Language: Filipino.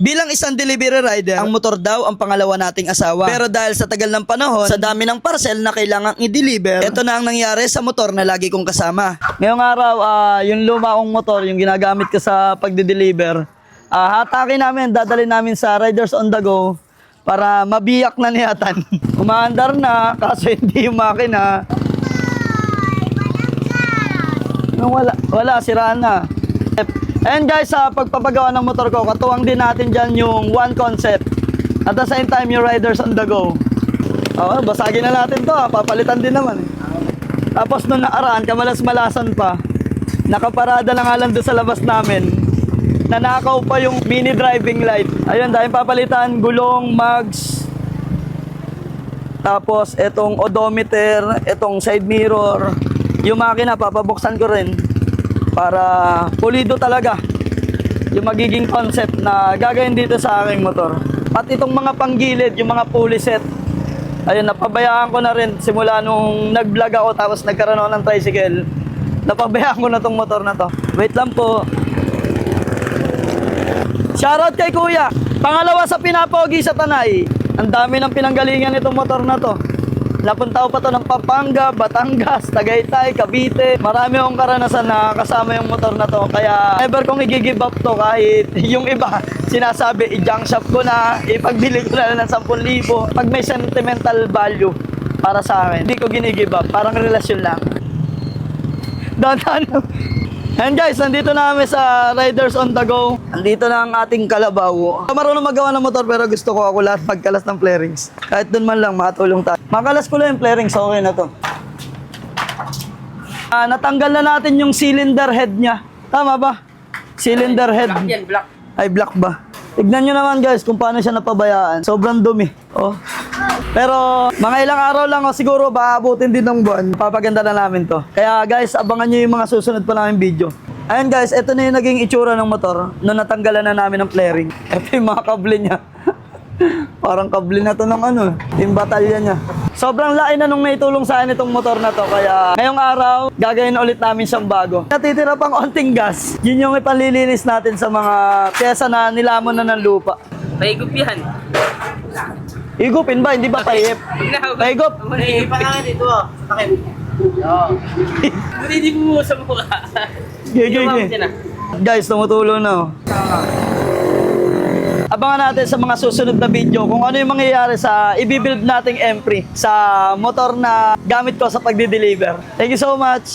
Bilang isang delivery rider, ang motor daw ang pangalawa nating asawa. Pero dahil sa tagal ng panahon, sa dami ng parcel na kailangang i-deliver, ito na ang nangyari sa motor na lagi kong kasama. Ngayong araw, ah, yung luma kong motor, yung ginagamit ko sa pagde-deliver, ah, hatakin namin, dadali namin sa Riders on the Go para mabiyak na niyatan. Umaandar na, kaso hindi yung makina. Nung wala, wala, siraan na. And guys, sa pagpapagawa ng motor ko, katuwang din natin dyan yung one concept. At the same time, yung riders on the go. Oo, basagin na natin to, ah. papalitan din naman. eh. Tapos nung nakaraan, kamalas-malasan pa, nakaparada lang doon sa labas namin. Nanakaw pa yung mini driving light. Ayun, dahil papalitan, gulong, mags, tapos etong odometer, etong side mirror, yung makina papabuksan ko rin para pulido talaga yung magiging concept na gagawin dito sa aking motor. At itong mga panggilid, yung mga pulley set, ayun, napabayaan ko na rin simula nung nag-vlog ako tapos nagkaroon ako ng tricycle. Napabayaan ko na tong motor na to. Wait lang po. Shoutout kay Kuya. Pangalawa sa pinapogi sa Tanay. Ang dami ng pinanggalingan nitong motor na to. Napunta ko pa to ng Pampanga, Batangas, Tagaytay, Cavite. Marami akong karanasan na kasama yung motor na to. Kaya never kong i-give up to kahit yung iba sinasabi i-junk shop ko na, ipagbili ko na lang ng 10,000. Pag may sentimental value para sa akin, hindi ko ginigive up. Parang relasyon lang. Lang. And guys, nandito na kami sa Riders on the Go. Nandito na ang ating kalabaw. Marunong magawa ng motor pero gusto ko ako lahat magkalas ng flarings. Kahit doon man lang makatulong tayo. Makalas ko lang yung flarings, okay na to. Ah, natanggal na natin yung cylinder head niya. Tama ba? Cylinder head. Black yan, black. Ay, black ba? Tignan nyo naman guys kung paano siya napabayaan. Sobrang dumi. Oh. Pero mga ilang araw lang o siguro baka abutin din ng buwan. Papaganda na namin to. Kaya guys, abangan nyo yung mga susunod pa namin video. Ayun guys, ito na yung naging itsura ng motor nung natanggalan na namin ng flaring. Ito yung mga kable niya. Parang kable na to ng ano, yung batalya niya. Sobrang lain na nung naitulong sa akin itong motor na to. Kaya ngayong araw, gagawin ulit namin siyang bago. Natitira pang onting gas. Yun yung ipanlilinis natin sa mga pyesa na nilamon na ng lupa. Paigup yan. Higupin ba? Hindi ba pahip? Pahigup? Paigup pa lang dito. Takip. Oo. Buti di mo sa mukha. Gigi, gigi. na. Guys, tumutulo na. oh. Abangan natin sa mga susunod na video kung ano yung mangyayari sa i-build nating Empri sa motor na gamit ko sa pagdi-deliver. Thank you so much!